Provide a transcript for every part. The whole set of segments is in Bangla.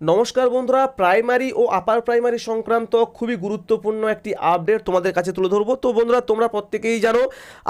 নমস্কার বন্ধুরা, প্রাইমারি ও আপার প্রাইমারি সংক্রান্ত খুবই গুরুত্বপূর্ণ একটি আপডেট তোমাদের কাছে তুলে ধরবো। তো বন্ধুরা, তোমরা প্রত্যেকেই জানো,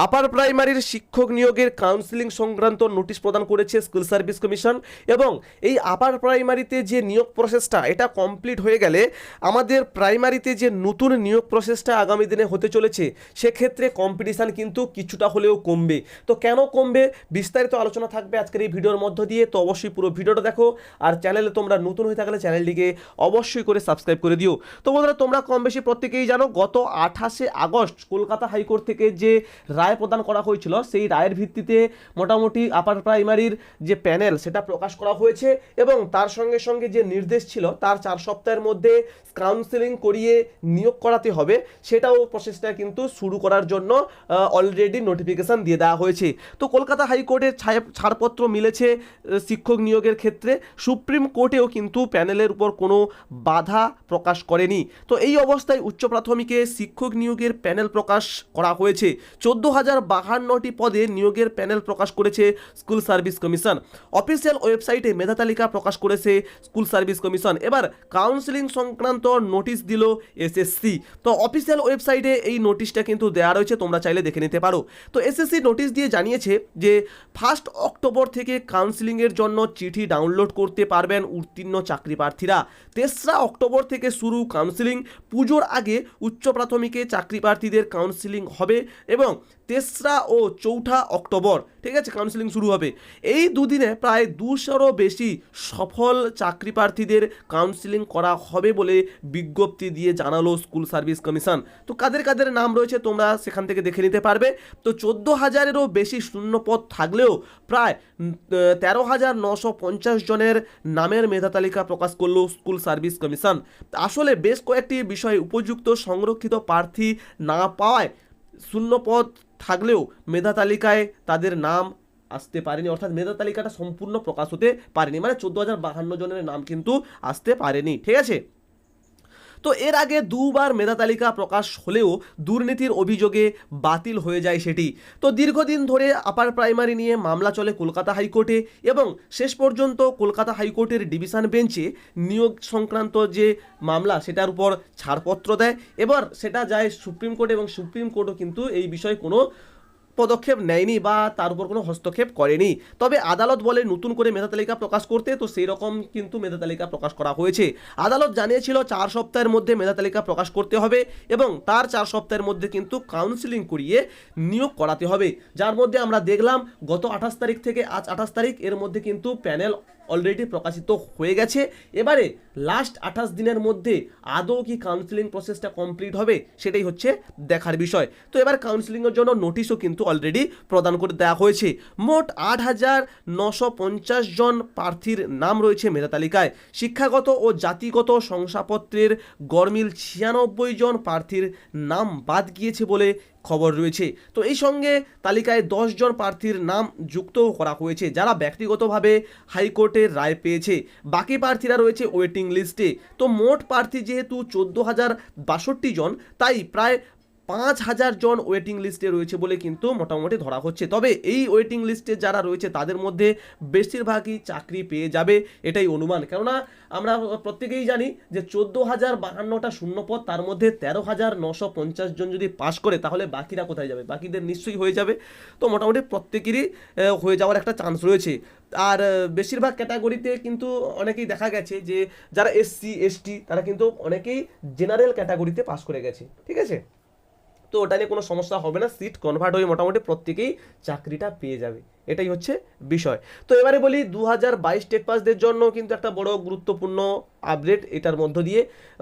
আপার প্রাইমারির শিক্ষক নিয়োগের কাউন্সিলিং সংক্রান্ত নোটিশ প্রদান করেছে স্কুল সার্ভিস কমিশন এবং এই আপার প্রাইমারিতে যে নিয়োগ প্রসেসটা, এটা কমপ্লিট হয়ে গেলে আমাদের প্রাইমারিতে যে নতুন নিয়োগ প্রসেসটা আগামী দিনে হতে চলেছে, সেক্ষেত্রে কম্পিটিশান কিন্তু কিছুটা হলেও কমবে। তো কেন কমবে? বিস্তারিত আলোচনা থাকবে আজকের এই ভিডিওর মধ্য দিয়ে। তো অবশ্যই পুরো ভিডিওটা দেখো, আর চ্যানেলে তোমরা নতুন থাকলে চ্যানেলটিকে অবশ্যই করে সাবস্ক্রাইব করে দিও। তো বন্ধুরা, তোমরা কম বেশি প্রত্যেকেই জানো, গত আঠাশে আগস্ট কলকাতা হাইকোর্ট থেকে যে রায় প্রদান করা হয়েছিল, সেই রায়ের ভিত্তিতে মোটামুটি আপার প্রাইমারির যে প্যানেল, সেটা প্রকাশ করা হয়েছে এবং তার সঙ্গে সঙ্গে যে নির্দেশ ছিল, তার চার সপ্তাহের মধ্যে কাউন্সেলিং করিয়ে নিয়োগ করাতে হবে। সেটাও প্রসেসটা কিন্তু শুরু করার জন্য অলরেডি নোটিফিকেশান দিয়ে দেওয়া হয়েছে। তো কলকাতা হাইকোর্টের ছাড়পত্র মিলেছে শিক্ষক নিয়োগের ক্ষেত্রে। সুপ্রিম কোর্টেও কিন্তু প্যানেলের উপর কোনো বাধা প্রকাশ করেনি। তো এই অবস্থায় উচ্চ প্রাথমিকে শিক্ষক নিয়োগের প্যানেল প্রকাশ করা হয়েছে। চোদ্দ হাজার বাহান্নটি পদে নিয়োগের প্যানেল প্রকাশ করেছে স্কুল সার্ভিস কমিশন। অফিসিয়াল ওয়েবসাইটে মেধা তালিকা প্রকাশ করেছে স্কুল সার্ভিস কমিশন। এবার কাউন্সিলিং সংক্রান্ত নোটিশ দিল এসএসসি। তো অফিসিয়াল ওয়েবসাইটে এই নোটিশটা কিন্তু দেওয়া রয়েছে, তোমরা চাইলে দেখে নিতে পারো। তো এসএসসি নোটিশ দিয়ে জানিয়েছে যে, ফার্স্ট অক্টোবর থেকে কাউন্সিলিংয়ের জন্য চিঠি ডাউনলোড করতে পারবেন উত্তীর্ণ চাকরি প্রার্থীরা। তেসরা অক্টোবর থেকে শুরু কাউন্সিলিং পুজোর আগে উচ্চ প্রাথমিকে চাকরি প্রার্থীদের কাউন্সিলিং হবে এবং তেসরা ও চৌঠা অক্টোবর, ঠিক আছে কাউন্সিলিং শুরু হবে। এই দুদিনে প্রায় দুশোরও বেশি সফল চাকরি প্রার্থীদের কাউন্সিলিং করা হবে বলে বিজ্ঞপ্তি দিয়ে জানালো স্কুল সার্ভিস কমিশন। তো কাদের কাদের নাম রয়েছে তোমরা সেখান থেকে দেখে নিতে পারবে। তো চোদ্দ হাজারেরও বেশি শূন্যপদ থাকলেও প্রায় তেরো হাজার নশো পঞ্চাশ জনের নামের মেধা তালিকা প্রকাশ করল স্কুল সার্ভিস কমিশন। আসলে বেশ কয়েকটি বিষয়ে উপযুক্ত সংরক্ষিত প্রার্থী না পাওয়ায় শূন্যপদ থাকলেও মেধা তালিকায় তাদের নাম আসতে পারেনি। অর্থাৎ মেধা তালিকাটা সম্পূর্ণ প্রকাশ হতে পারেনি। মানে চোদ্দ হাজার বাহান্ন জনের নাম কিন্তু আসতে পারেনি। ঠিক আছে? তো এর আগে দুবার মেধা তালিকা প্রকাশ হলেও দুর্নীতির অভিযোগে বাতিল হয়ে যায় সেটি। তো দীর্ঘদিন ধরে আপার প্রাইমারি নিয়ে মামলা চলে কলকাতা হাইকোর্টে এবং শেষ পর্যন্ত কলকাতা হাইকোর্টের ডিভিশন বেঞ্চে নিয়োগ সংক্রান্ত যে মামলা সেটার উপর ছাড়পত্র দেয়। এবার সেটা যায় সুপ্রিম কোর্ট এবং সুপ্রিম কোর্টও কিন্তু এই বিষয়ে কোনো পদক্ষেপ নেয়নি বা তার উপর কোনো হস্তক্ষেপ করেনি। তবে আদালত বলে নতুন করে মেধা তালিকা প্রকাশ করতে তো সেই রকম কিন্তু মেধা তালিকা প্রকাশ করা হয়েছে। আদালত জানিয়েছিল চার সপ্তাহের মধ্যে মেধা তালিকা প্রকাশ করতে হবে এবং তার চার সপ্তাহের মধ্যে কিন্তু কাউন্সিলিং করিয়ে নিয়োগ করাতে হবে। যার মধ্যে আমরা দেখলাম গত আঠাশ তারিখ থেকে আজ আঠাশ তারিখ এর মধ্যে কিন্তু প্যানেল অলরেডি প্রকাশিত হয়ে গেছে। এবারে লাস্ট আঠাশ দিনের মধ্যে আদৌ কি কাউন্সিলিং প্রসেসটা কমপ্লিট হবে, সেটাই হচ্ছে দেখার বিষয়। তো এবার কাউন্সিলিংয়ের জন্য নোটিশও কিন্তু অলরেডি প্রদান করে দেওয়া হয়েছে। মোট আট হাজার নশো জন প্রার্থীর নাম রয়েছে মেধা তালিকায়। শিক্ষাগত ও জাতিগত শংসাপত্রের গরমিল ছিয়ানব্বই জন প্রার্থীর নাম বাদ গিয়েছে বলে খবর রয়েছে। তো এই সঙ্গে তালিকায় দশজন প্রার্থীর নাম যুক্ত করা হয়েছে, যারা ব্যক্তিগতভাবে হাইকোর্টের রায় পেয়েছে। বাকি প্রার্থীরা রয়েছে ওয়েটিং লিস্টে তো মোট প্রার্থী যেহেতু চোদ্দ হাজার বাষট্টি জন, তাই প্রায় পাঁচ হাজার জন ওয়েটিং লিস্টে রয়েছে বলে কিন্তু মোটামুটি ধরা হচ্ছে। তবে এই ওয়েটিং লিস্টে যারা রয়েছে, তাদের মধ্যে বেশিরভাগই চাকরি পেয়ে যাবে এটাই অনুমান। কেননা আমরা প্রত্যেকেই জানি যে চোদ্দ হাজার বাহান্নটা শূন্যপদ, তার মধ্যে তেরো হাজার নশো পঞ্চাশ জন যদি পাস করে, তাহলে বাকিরা কোথায় যাবে? বাকিদের নিশ্চয়ই হয়ে যাবে। তো মোটামুটি প্রত্যেকেরই হয়ে যাওয়ার একটা চান্স রয়েছে। আর বেশিরভাগ ক্যাটাগরিতে কিন্তু অনেকেই দেখা গেছে যে, যারা এসসি এসটি তারা কিন্তু অনেকেই জেনারেল ক্যাটাগরিতে পাস করে গেছে। ঠিক আছে? তো ওটা নিয়ে কোনো সমস্যা হবে না সিট কনভার্ট হয়ে মোটামুটি প্রত্যেকেই চাকরিটা পেয়ে যাবে। এটাই হচ্ছে বিষয়। তো এবারে বলি দু হাজার বাইশ টেট পাসদের জন্য কিন্তু একটা বড় গুরুত্বপূর্ণ আপডেট এটার মধ্য দিয়ে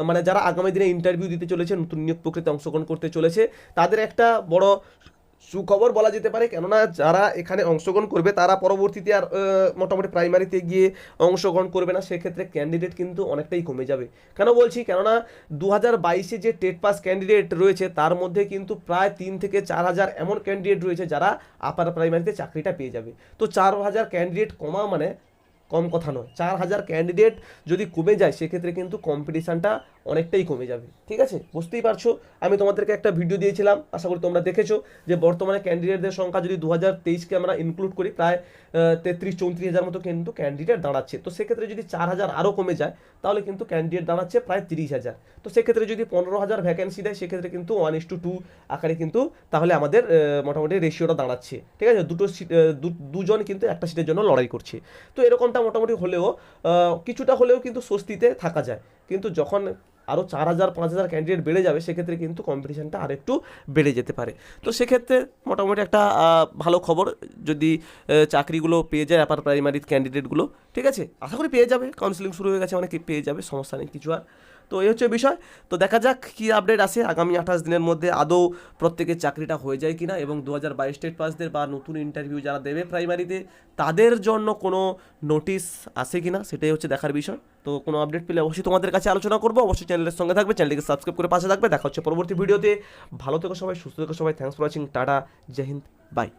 মানে যারা আগামী দিনে ইন্টারভিউ দিতে চলেছে, নতুন নিয়োগ প্রক্রিয়াতে অংশগ্রহণ করতে চলেছে, তাদের একটা বড় সুখবর বলা যেতে পারে, কেননা যারা এখানে অংশগ্রহণ করবে, তারা পরবর্তীতে আর মোটামুটি প্রাইমারিতে গিয়ে অংশগ্রহণ করবে না, সেক্ষেত্রে ক্যান্ডিডেট কিন্তু অনেকটাই কমে যাবে। কেন বলছি? কেননা দু হাজার বাইশে যে টেট পাস ক্যান্ডিডেট রয়েছে, তার মধ্যে কিন্তু প্রায় তিন থেকে চার হাজার এমন ক্যান্ডিডেট রয়েছে, যারা আপার প্রাইমারিতে চাকরিটা পেয়ে যাবে। তো চার হাজার ক্যান্ডিডেট কমা মানে কম কথা নয়। চার হাজার ক্যান্ডিডেট যদি কমে যায়, সেক্ষেত্রে কিন্তু কম্পিটিশানটা অনেকটাই কমে যাবে, ঠিক আছে? বুঝতেই পারছ? আমি তোমাদেরকে একটা ভিডিও দিয়েছিলাম, আশা করি তোমরা দেখেছ, যে বর্তমানে ক্যান্ডিডেটদের সংখ্যা যদি দু হাজার তেইশকে আমরা ইনক্লুড করি, প্রায় তেত্রিশ চৌত্রিশ হাজার মতো কিন্তু ক্যান্ডিডেট দাঁড়াচ্ছে। তো সেক্ষেত্রে যদি চার হাজার আরও কমে যায়, তাহলে কিন্তু ক্যান্ডিডেট দাঁড়াচ্ছে প্রায় তিরিশ হাজার। তো সেক্ষেত্রে যদি পনেরো হাজার ভ্যাকেন্সি দেয়, সেক্ষেত্রে কিন্তু ওয়ান ইস টু টু আকারে কিন্তু তাহলে আমাদের মোটামুটি রেশিওটা দাঁড়াচ্ছে, ঠিক আছে? দুটো সিট দুজন কিন্তু একটা সিটের জন্য লড়াই করছে। তো এরকমটা মোটামুটি হলেও কিছুটা হলেও কিন্তু স্বস্তিতে থাকা যায়। কিন্তু যখন আরও চার হাজার, পাঁচ হাজার ক্যান্ডিডেট বেড়ে যাবে, সেক্ষেত্রে কিন্তু কম্পিটিশানটা আরেকটু বেড়ে যেতে পারে। তো সেক্ষেত্রে মোটামুটি একটা ভালো খবর যদি চাকরিগুলো পেয়ে যায় আপার প্রাইমারি ক্যান্ডিডেটগুলো ঠিক আছে? আশা করি পেয়ে যাবে কাউন্সিলিং শুরু হয়ে গেছে, অনেকে পেয়ে যাবে, সমস্যা নেই, কিছু আর। তো এই হচ্ছে বিষয়। তো দেখা যাক কী আপডেট আসে আগামী আঠাশ দিনের মধ্যে আদৌ প্রত্যেকের চাকরিটা হয়ে যায় কিনা এবং দু হাজার বাইশ স্টেট পাসদের বা নতুন ইন্টারভিউ যারা দেবে প্রাইমারিতে তাদের জন্য কোনো নোটিশ আসে কিনা সেটাই হচ্ছে দেখার বিষয়। তো কোনো আপডেট পেলে অবশ্যই তোমাদের কাছে আলোচনা করব। অবশ্যই চ্যানেলের সঙ্গে থাকবে চ্যানেলটিকে সাবস্ক্রাইব করে পাশে থাকবে। দেখা হচ্ছে পরবর্তী ভিডিওতে ভালো থেকো সবাই, সুস্থ থেকো সবাই। Thanks for watching tata, Jai Hind bye